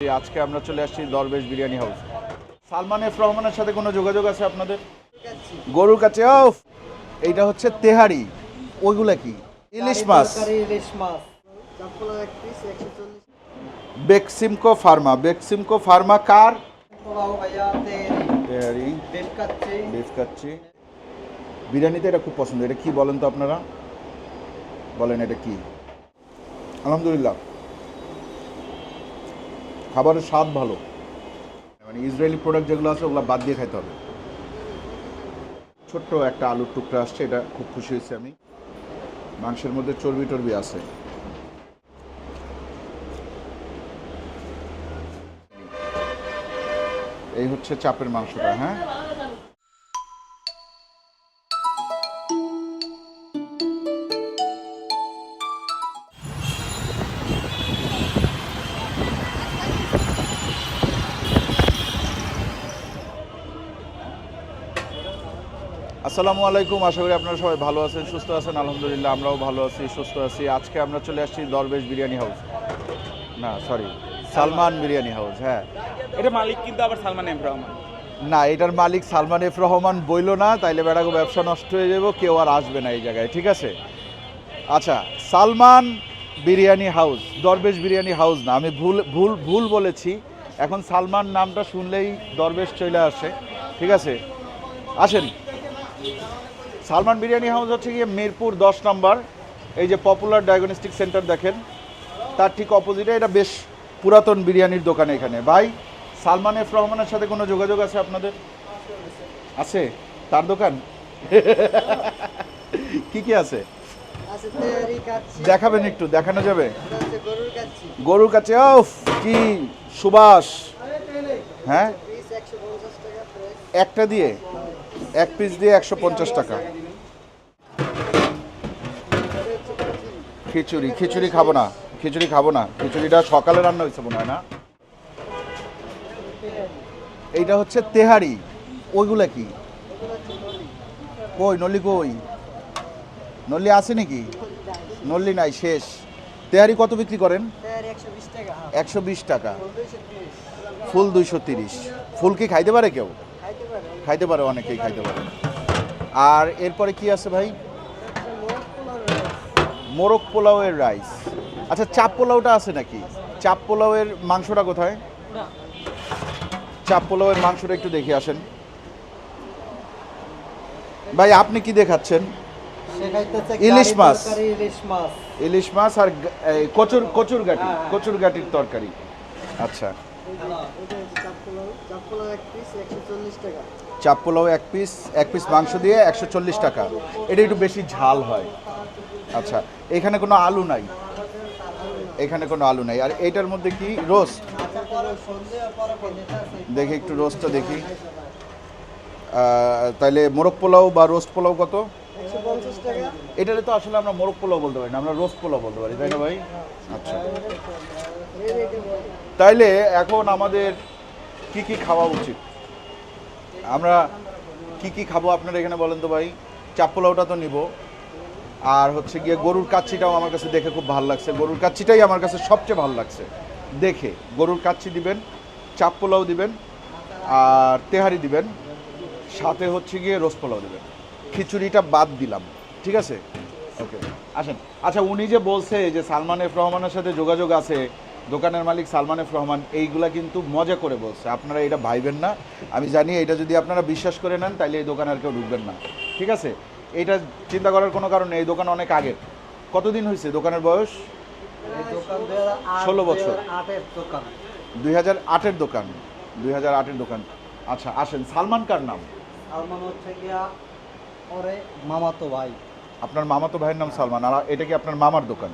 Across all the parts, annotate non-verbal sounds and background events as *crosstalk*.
আজকে আমরা চলে আসছি দরবেশ বিরিয়ানি হাউস। সালমান এফ রহমানের সাথে কোনো যোগাযোগ আছে আপনাদের? গরুর কাছে ও এইটা হচ্ছে তেহারি। ওইগুলা কি? ইলিশ মাছ। বেক্সিমকো ফার্মা। বেক্সিমকো ফার্মা কার? তেহারি। কাচ্ছি বিরিয়ানিতে এটা খুব পছন্দ। এটা কি বলেন তো আপনারা? বলেন এটা কি? আলহামদুলিল্লাহ। খাবারের স্বাদ ভালো। মানে ইসরায়েলি প্রোডাক্ট যেগুলো আছে, ওগুলো বাদ দিয়ে খাইতে হবে। ছোট্ট একটা আলুর টুকরা আসছে, এটা খুব খুশি হয়েছি আমি। মাংসের মধ্যে চর্বি টর্বি আছে। এই হচ্ছে চাপের মাংসটা হ্যাঁ? আসসালামু আলাইকুম। আশা করি আপনারা সবাই ভালো আছেন সুস্থ আছেন। আলহামদুলিল্লাহ আমরাও ভালো আছি সুস্থ আছি। আজকে আমরা চলে আসছি দরবেশ বিরিয়ানি হাউস। না সরি সালমান বিরিয়ানি হাউস হ্যাঁ। এটা মালিক কিন্তু আবার সালমান এফ রহমান। না এটার মালিক সালমান এফ রহমান বইল না তাইলে বেড়াগো ব্যবসা নষ্ট হয়ে যাব কেউ আর আসবে না এই জায়গায় ঠিক আছে? আচ্ছা সালমান বিরিয়ানি হাউস দরবেশ বিরিয়ানি হাউস না আমি ভুল ভুল ভুল বলেছি। এখন সালমান নামটা শুনলেই দরবেশ চলে আসে ঠিক আছে? আসেন। সালমান বিরিয়ানি হাউস হচ্ছে গিয়ে মিরপুর দশ নম্বর। এই যে পপুলার ডায়াগনস্টিক সেন্টার দেখেন তার ঠিক অপোজিটে এটা বেশ পুরাতন বিরিয়ানির দোকান এখানে। ভাই সালমান এফ রহমানের সাথে কোনো যোগাযোগ আছে আপনাদের? আছে? তার দোকান? *laughs* কি কি আছে? দেখাবেন একটু দেখানো যাবে? গরুর কাছে ওফ কি সুবাস। হ্যাঁ? একটা দিয়ে? এক পিস দিয়ে একশো পঞ্চাশ টাকা। খিচুড়ি খিচুড়ি খাব না খিচুড়ি খাব না। খিচুড়িটা সকালে রান্না হয়েছে মনে হয় না? এইটা হচ্ছে তেহারি। ওইগুলা কি? কই নলি কই? নলি আছে নাকি? নলি নাই শেষ। তেহারি কত বিক্রি করেন? একশো বিশ টাকা। ফুল দুইশো তিরিশ। ফুল কি খাইতে পারে কেউ? খাইতে পারে অনেকেই খাইতে পারে। আর এরপরে কি আছে ভাই? মোরগ পোলাওয়ের রাইস। আচ্ছা চাপ পোলাওটা আছে নাকি? চাপ পোলাওয়ের মাংসটা কোথায়? চাপ পোলাওয়ের মাংসটা একটু দেখে আসেন। ভাই আপনি কি দেখাচ্ছেন? ইলিশ মাছ। ইলিশ মাছ। ইলিশ মাছ আর এই কচুর কচুর গাটি হ্যাঁ, হ্যাঁ। কচুর গাটির তরকারি। আচ্ছা। চাপ পোলাও। চাপ পোলাও এক পিস একশো চল্লিশ টাকা। চাপ পোলাও এক পিস এক পিস মাংস দিয়ে একশো চল্লিশ টাকা। এটা একটু বেশি ঝাল হয়। আচ্ছা এখানে কোনো আলু নাই? এখানে কোনো আলু নাই। আর এইটার মধ্যে কি রোস্ট দেখি একটু রোস্টটা দেখি। তাইলে মোরগ পোলাও বা রোস্ট পোলাও কত? এটাতে তো আসলে আমরা মোরগ পোলাও বলতে পারি না, আমরা রোস্ট পোলাও বলতে পারি, তাই না ভাই? আচ্ছা। তাইলে এখন আমাদের কি কি খাওয়া উচিত? আমরা কি কি খাব আপনারা এখানে বলেন তো ভাই? চাপ পোলাওটা তো নিব। আর হচ্ছে গিয়ে গরুর কাচ্ছিটাও আমার কাছে দেখে খুব ভালো লাগছে। গরুর কাচ্ছিটাই আমার কাছে সবচেয়ে ভালো লাগছে। দেখে গরুর কাচ্ছি দিবেন, চাপ পোলাও দিবেন, আর তেহারি দিবেন, সাথে হচ্ছে গিয়ে রোজ পোলাও দিবেন। খিচুড়িটা বাদ দিলাম, ঠিক আছে? ওকে, আসেন। আচ্ছা উনি যে বলছে যে সালমান এফ রহমানের সাথে যোগাযোগ আছে দোকানের মালিক সালমান এফ রহমান এইগুলা কিন্তু মজা করে বলছে। আপনারা এটা ভাইবেন না। আমি জানি এটা যদি আপনারা বিশ্বাস করে নেন তাহলে এই দোকানে আর কেউ ঢুকবেন না। ঠিক আছে? এইটা চিন্তা করার কোনো কারণ নেই। এই দোকান অনেক আগের। কতদিন হয়েছে? দোকানের বয়স? 16 বছর। আটের দোকান। দুই হাজার আটের দোকান। দুই হাজার আটের দোকান। আচ্ছা আসেন। সালমান কার নাম? সালমান হচ্ছে গিয়া ওরে মামাতো ভাই। আপনার মামাতো ভাইয়ের নাম সালমান আর এটা কি আপনার মামার দোকান?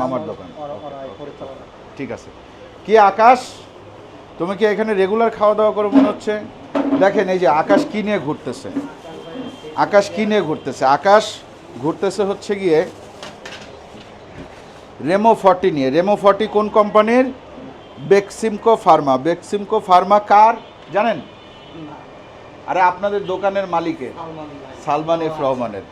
মামার দোকান ঠিক আছে। কি আকাশ? তুমি কি এখানে রেগুলার খাওয়া দাওয়া করে মনে হচ্ছে? দেখেন এই যে আকাশ কী নিয়ে ঘুরতেছে? আকাশ কী নিয়ে ঘুরতেছে? আকাশ ঘুরতেছে হচ্ছে গিয়ে রেমো ফর্টি নিয়ে। রেমো ফর্টি কোন কোম্পানির? বেক্সিমকো ফার্মা বেক্সিমকো ফার্মা কার? জানেন? আরে আপনাদের দোকানের মালিকের। সালমান এফ রহমানের।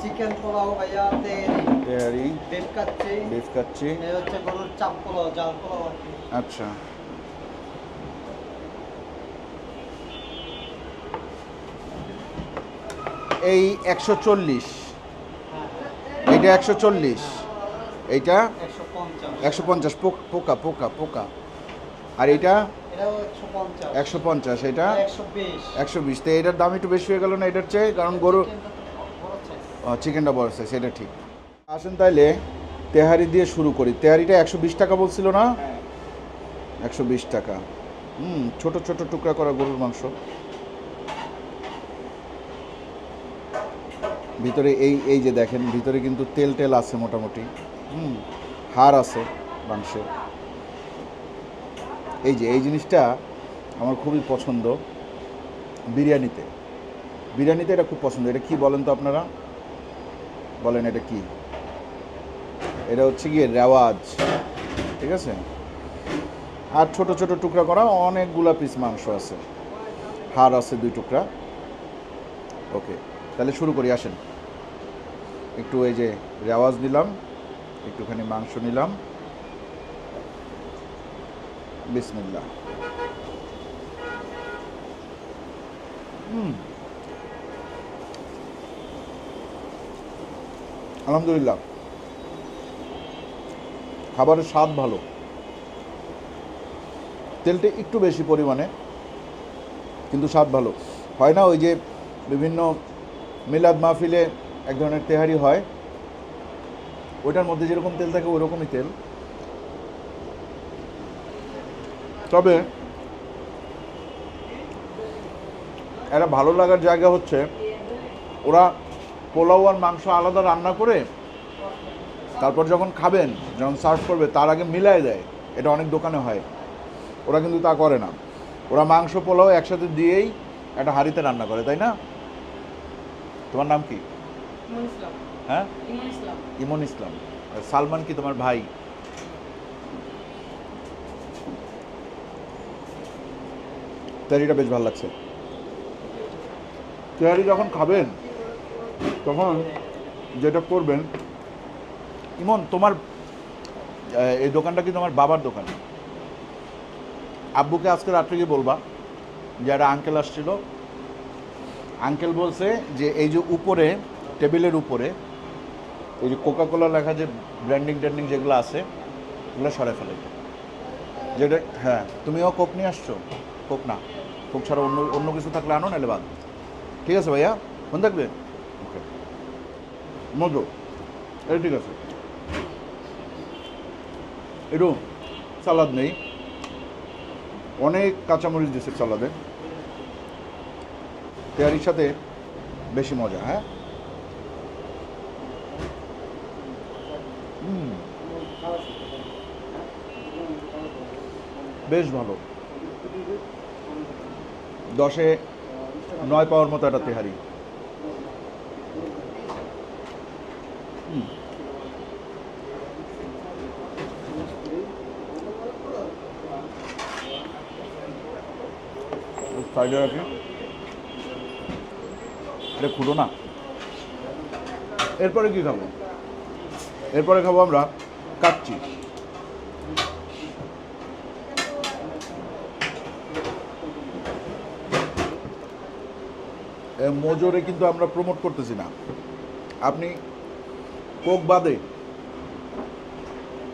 চিকেন পোলাও ভাইয়া তেহারি বেশ কাচ্ছি বিফ কাচ্ছি এই হচ্ছে গরুর চাপ পোলাও জাল পোলাও আচ্ছা। এই একশো চল্লিশ। এইটা একশো চল্লিশ। এইটা? একশো পঞ্চাশ। পোকা পোকা পোকা। আর এটাও একশো পঞ্চাশ। এটা? একশো বিশ। তো এটার দাম একটু বেশি হয়ে গেল না? এটার চেয়ে? কারণ গরু চিকেনটা বড় সাইজ সেটা ঠিক। আসেন তাইলে তেহারি দিয়ে শুরু করি। তেহারিটা একশো বিশ টাকা বলছিল না? একশো বিশ টাকা। হুম ছোট ছোট টুকরা করা গরুর মাংস। ভিতরে এই এই যে দেখেন ভিতরে কিন্তু তেল টেল আছে মোটামুটি। হুম হাড় আছে মাংসের। এই যে, এই জিনিসটা আমার খুবই পছন্দ বিরিয়ানিতে। বিরিয়ানিতে এটা খুব পছন্দ। এটা কি বলেন তো আপনারা? বলেন এটা কি? এটা হচ্ছে গিয়ে রেওয়াজ, ঠিক আছে? আর ছোট ছোট টুকরা করা অনেকগুলা পিস মাংস আছে। হাড় আছে দুই টুকরা। ওকে, তাহলে শুরু করি, আসেন। একটু এই যে রেওয়াজ নিলাম, একটুখানি মাংস নিলাম। বিসমিল্লা আলহামদুলিল্লাহ। খাবারের স্বাদ ভালো। তেলটা একটু বেশি পরিমাণে, কিন্তু স্বাদ ভালো। হয় না ওই যে বিভিন্ন মিলাদ মাহফিলে এক ধরনের তেহারি হয়, ওইটার মধ্যে যেরকম তেল থাকে ওই রকমই তেল। তবে একটা ভালো লাগার জায়গা হচ্ছে ওরা পোলাও আর মাংস আলাদা রান্না করে তারপর যখন খাবেন যখন সার্ভ করবে তার আগে মিলাই দেয়। এটা অনেক দোকানে হয়। ওরা কিন্তু তা করে না। ওরা মাংস পোলাও একসাথে দিয়েই একটা হাঁড়িতে রান্না করে তাই না? তোমার নাম কি? হ্যাঁ? ইমন ইসলাম। আর সালমান কি তোমার ভাই? তেহারিটা বেশ ভালো লাগছে। তেহারি যখন খাবেন, তখন যেটা করবেন, ইমন তোমার এই দোকানটা কি তোমার বাবার দোকান? আব্বুকে আজকে রাত্রে গিয়ে বলবা, যে একটা আঙ্কেল আসছিল। আঙ্কেল বলছে যে, এই যে উপরে, টেবিলের উপরে, এই যে কোকা কোলা লেখা যে ব্র্যান্ডিং ট্যান্ডিং যেগুলো আছে ওগুলো সরে ফেলে যেটা হ্যাঁ তুমিও কোক নিয়ে আসছো? কোক না। কোক ছাড়া অন্য অন্য কিছু থাকলে আনো নাহলে বাদ ঠিক আছে ভাইয়া মনে থাকবে ওকে মজো এটা ঠিক আছে একটু সালাদ নেই অনেক কাঁচামরিচ দিচ্ছে সালাদে তেয়ারির সাথে বেশি মজা হ্যাঁ বেশ ভালো দশে নয় পাওয়ার মতো একটা তেহারি। সাইডে এটা খুলো না। এরপরে কি খাব? এরপরে খাব আমরা কাচ্চি। মজুরে কিন্তু আমরা প্রমোট করতেছি না। আপনি কোক বাদে,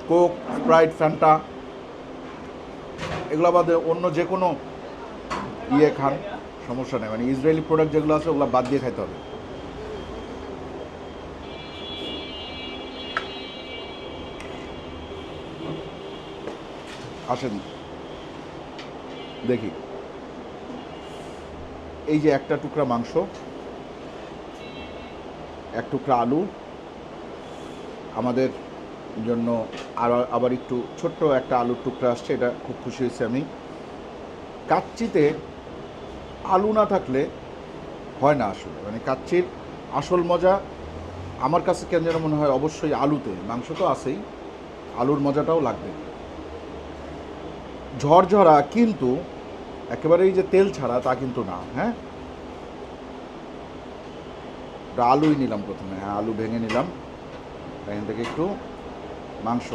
কোক, স্প্রাইট, ফ্যান্টা, এগুলো বাদে অন্য যে কোনো ইয়ে খান, সমস্যা নেই। মানে ইসরায়েলি প্রোডাক্ট যেগুলো আছে, ওগুলো বাদ দিয়ে খাইতে হবে। আসেন। দেখি। এই যে একটা টুকরা মাংস, এক টুকরা আলু, আমাদের জন্য আর, আবার একটু ছোট্ট একটা আলুর টুকরা আসছে, এটা খুব খুশি হয়েছি আমি। কাচ্চিতে আলু না থাকলে হয় না আসলে মানে কাচ্চির আসল মজা, আমার কাছে কেন যেন মনে হয় অবশ্যই আলুতে, মাংস তো আছেই, আলুর মজাটাও লাগবে। ঝরঝরা কিন্তু একেবারেই যে তেল ছাড়া তা কিন্তু না হ্যাঁ? আলুই নিলাম প্রথমে হ্যাঁ আলু ভেঙে নিলাম। এখান থেকে একটু মাংস।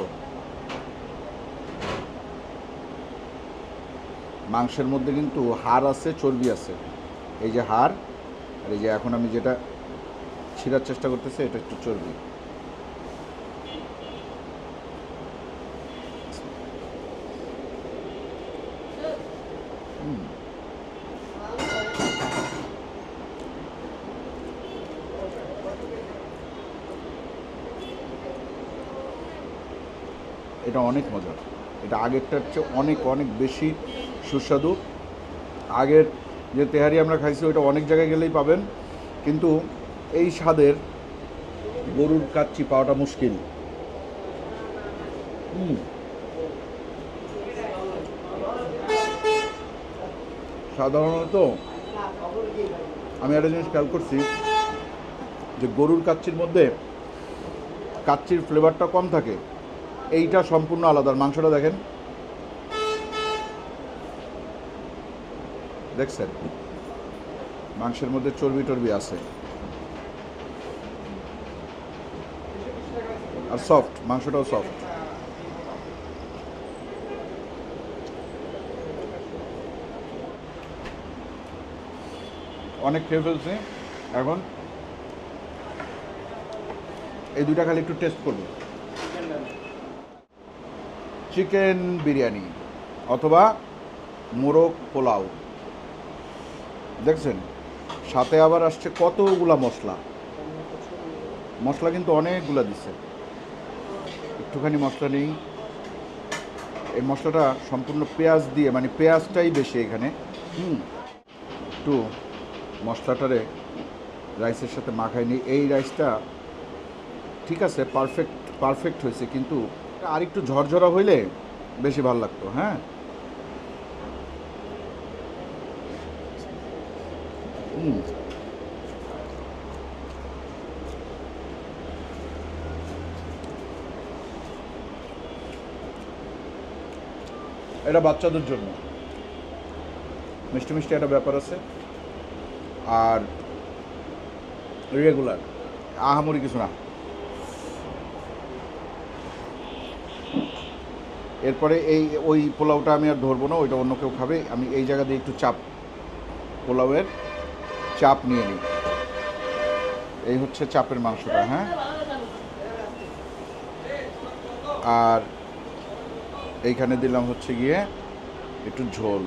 মাংসের মধ্যে কিন্তু হাড় আছে, চর্বি আছে। এই যে হাড়, আর এই যে এখন আমি যেটা ছিঁড়ার চেষ্টা করতেছি, এটা একটু চর্বি। এটা অনেক মজার। এটা আগেরটার চেয়ে অনেক অনেক বেশি সুস্বাদু। আগের যে তেহারি আমরা খাইছি, ওইটা অনেক জায়গায় গেলেই পাবেন। কিন্তু এই স্বাদের গরুর কাচ্চি পাওয়াটা মুশকিল। সাধারণত আমি একটা জিনিস খেয়াল করছি, যে গরুর কাচ্চির মধ্যে কাচ্চির ফ্লেভারটা কম থাকে। এইটা সম্পূর্ণ আলাদা। মাংসটা দেখেন। দেখছেন? মাংসের মধ্যে চর্বি টর্বি আছে। আর সফট মাংসটাও সফট অনেক খেয়ে ফেলছি। এখন এই দুইটা খালি একটু টেস্ট করব। চিকেন বিরিয়ানি অথবা মোরগ পোলাও। দেখছেন? সাথে আবার আসছে কতগুলা মশলা? মশলা কিন্তু অনেকগুলা দিচ্ছে একটুখানি মশলা নেই। এই মশলাটা সম্পূর্ণ পেঁয়াজ দিয়ে মানে পেঁয়াজটাই বেশি এখানে। হুম। একটু মশলাটারে রাইসের সাথে মাখাই নিই। এই রাইসটা ঠিক আছে, পারফেক্ট পারফেক্ট হয়েছে, কিন্তু আর একটু ঝরঝরা হইলে বেশি ভালো লাগতো হ্যাঁ? এটা বাচ্চাদের জন্য। মিষ্টি মিষ্টি একটা ব্যাপার আছে। আর রেগুলার আহামরি কিছু না। এরপরে এই, ওই পোলাওটা আমি আর ধরবো না, ওইটা অন্য কেউ খাবে। আমি এই জায়গা দিয়ে একটু চাপ, পোলাওয়ের চাপ নিয়ে নিই। এই হচ্ছে চাপের মাংসটা হ্যাঁ? আর এইখানে দিলাম হচ্ছে গিয়ে একটু ঝোল।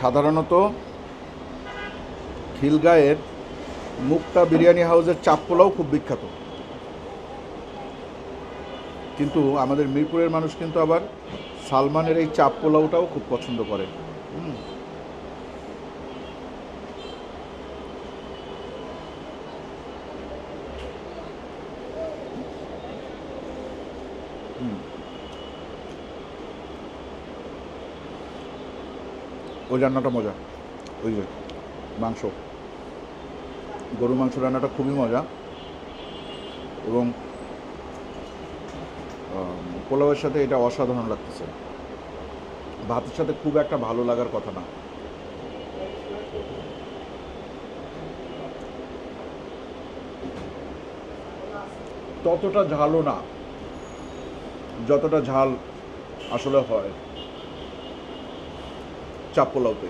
সাধারণত খিলগাঁয়ের মুক্তা বিরিয়ানি হাউসের চাপ পোলাও খুব বিখ্যাত। কিন্তু আমাদের মিরপুরের মানুষ কিন্তু আবার সালমানের এই চাপ পোলাওটাও খুব পছন্দ করে। ওই রান্নাটা মজা। ওই যে মাংস। গরু মাংস রান্নাটা খুবই মজা। এবং পোলাওয়ের সাথে এটা অসাধারণ লাগতেছে। ভাতের সাথে খুব একটা ভালো লাগার কথা না। ততটা ঝালও না, যতটা ঝাল আসলে হয় চাপ পোলাওতে।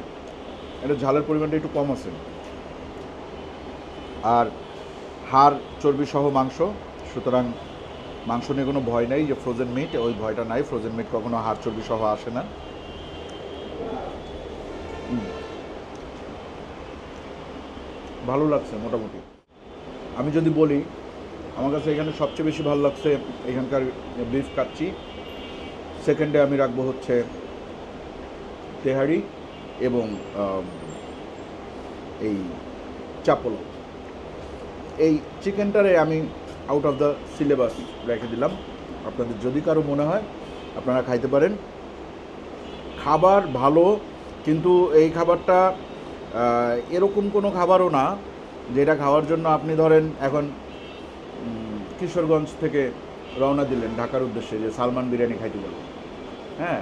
এটা ঝালের পরিমাণটা একটু কম আছে। আর হাড় চর্বি সহ মাংস, সুতরাং মাংস নিয়ে কোনো ভয় নেই, যে ফ্রোজেন মিট ওই ভয়টা নাই। ফ্রোজেন মিট কখনো হাড় চর্বি সহ আসে না। ভালো লাগছে, মোটামুটি। আমি যদি বলি, আমার কাছে এখানে সবচেয়ে বেশি ভালো লাগছে এখানকার বিফ কাচ্চি। সেকেন্ডে আমি রাখব হচ্ছে তেহারি এবং এই চাপলো। এই চিকেনটারে আমি আউট অফ দ্য সিলেবাস রেখে দিলাম। আপনাদের যদি কারও মনে হয়, আপনারা খাইতে পারেন। খাবার ভালো, কিন্তু এই খাবারটা এরকম কোনো খাবারও না, যেটা খাওয়ার জন্য আপনি ধরেন এখন কিশোরগঞ্জ থেকে রওনা দিলেন ঢাকার উদ্দেশ্যে যে সালমান বিরিয়ানি খাইতে গেল হ্যাঁ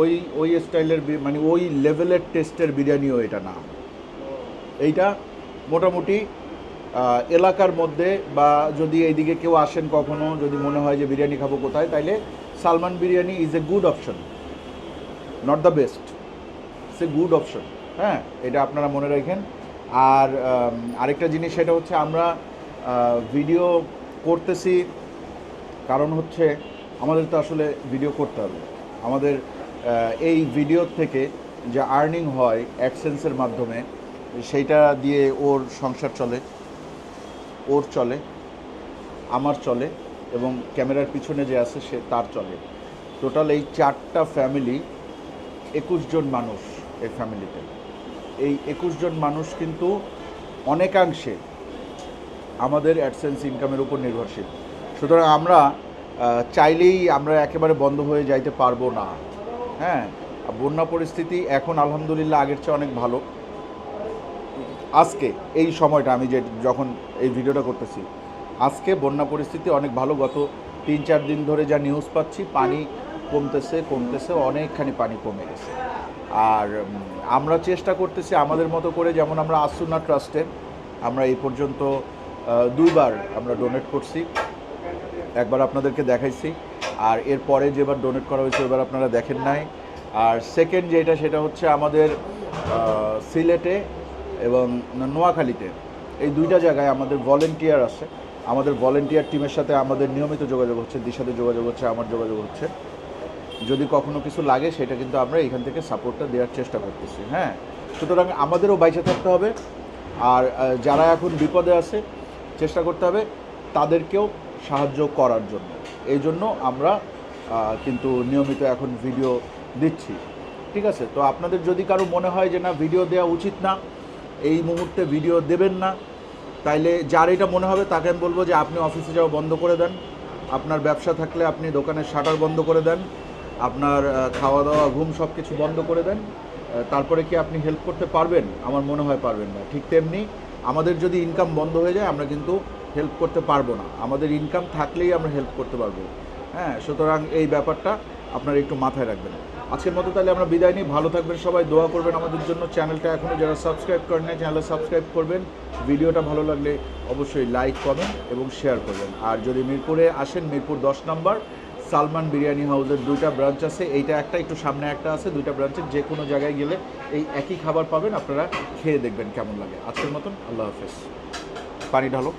ওই ওই স্টাইলের মানে ওই লেভেলের টেস্টের বিরিয়ানিও এটা না। এইটা মোটামুটি এলাকার মধ্যে বা যদি এইদিকে কেউ আসেন কখনো, যদি মনে হয় যে বিরিয়ানি খাব কোথায়, তাইলে Salman biryani is a good option not the best it's a good option হ্যাঁ এটা আপনারা মনে রাখেন। আর আরেকটা জিনিস, সেটা হচ্ছে আমরা ভিডিও করতেছি। কারণ হচ্ছে আমাদের তো আসলে ভিডিও করতে হবে। আমাদের এই ভিডিও থেকে যে আর্নিং হয় অ্যাডসেন্সের মাধ্যমে, সেইটা দিয়ে ওর সংসার চলে। ওর চলে, আমার চলে এবং ক্যামেরার পিছনে যে আছে সে তার চলে। টোটাল এই চারটা ফ্যামিলি একুশ জন মানুষ এই ফ্যামিলিতে এই একুশ জন মানুষ কিন্তু অনেকাংশে আমাদের অ্যাডসেন্স ইনকামের উপর নির্ভরশীল। সুতরাং আমরা চাইলেই আমরা একেবারে বন্ধ হয়ে যাইতে পারব না। হ্যাঁ বন্যা পরিস্থিতি এখন আলহামদুলিল্লাহ আগের চেয়ে অনেক ভালো। আজকে, এই সময়টা আমি যে যখন এই ভিডিওটা করতেছি, আজকে বন্যা পরিস্থিতি অনেক ভালো। গত তিন চার দিন ধরে যা নিউজ পাচ্ছি, পানি কমতেছে কমতেছে, অনেকখানি পানি কমে গেছে। আর আমরা চেষ্টা করতেছি আমাদের মতো করে, যেমন আমরা আসুনা ট্রাস্টে, আমরা এই পর্যন্ত দুইবার আমরা ডোনেট করছি। একবার আপনাদেরকে দেখাইছি, আর এরপরে যেবার ডোনেট করা হয়েছে এবার আপনারা দেখেন নাই। আর সেকেন্ড যেটা, সেটা হচ্ছে আমাদের সিলেটে এবং নোয়াখালীতে। এই দুইটা জায়গায় আমাদের ভলেন্টিয়ার আছে। আমাদের ভলেন্টিয়ার টিমের সাথে আমাদের নিয়মিত যোগাযোগ হচ্ছে দিশাতে যোগাযোগ হচ্ছে, আমার যোগাযোগ হচ্ছে। যদি কখনো কিছু লাগে, সেটা কিন্তু আমরা এখান থেকে সাপোর্টটা দেওয়ার চেষ্টা করতেছি হ্যাঁ? সুতরাং আমাদেরও বাইচে থাকতে হবে। আর যারা এখন বিপদে আছে, চেষ্টা করতে হবে তাদেরকেও সাহায্য করার জন্য। এই জন্য আমরা কিন্তু নিয়মিত এখন ভিডিও দিচ্ছি। ঠিক আছে? তো আপনাদের যদি কারও মনে হয় যে না ভিডিও দেওয়া উচিত না এই মুহূর্তে ভিডিও দেবেন না। তাইলে যার এটা মনে হবে তাকে আমি বলব যে আপনি অফিসে যাওয়া বন্ধ করে দেন। আপনার ব্যবসা থাকলে আপনি দোকানের শাটার বন্ধ করে দেন। আপনার খাওয়া দাওয়া ঘুম সব কিছু বন্ধ করে দেন। তারপরে কি আপনি হেল্প করতে পারবেন? আমার মনে হয় পারবেন না। ঠিক তেমনি আমাদের যদি ইনকাম বন্ধ হয়ে যায়, আমরা কিন্তু হেল্প করতে পারব না। আমাদের ইনকাম থাকলেই আমরা হেল্প করতে পারব। হ্যাঁ সুতরাং এই ব্যাপারটা আপনারা একটু মাথায় রাখবেন। আজকের মতো তাহলে আমরা বিদায় নিই। ভালো থাকবেন সবাই, দোয়া করবেন আমাদের জন্য। চ্যানেলটা এখনও যারা সাবস্ক্রাইব করেন না চ্যানেলটা সাবস্ক্রাইব করবেন। ভিডিওটা ভালো লাগলে অবশ্যই লাইক কমেন্ট এবং শেয়ার করবেন। আর যদি মিরপুরে আসেন, মিরপুর দশ নম্বর, সালমান বিরিয়ানি হাউসের দুইটা ব্রাঞ্চ আছে। এইটা একটা, একটু সামনে একটা আছে, দুইটা ব্রাঞ্চের যে কোনো জায়গায় গেলে এই একই খাবার পাবেন। আপনারা খেয়ে দেখবেন কেমন লাগে। আজকের মতন, আল্লাহ হাফেজ। পানি ঢালো।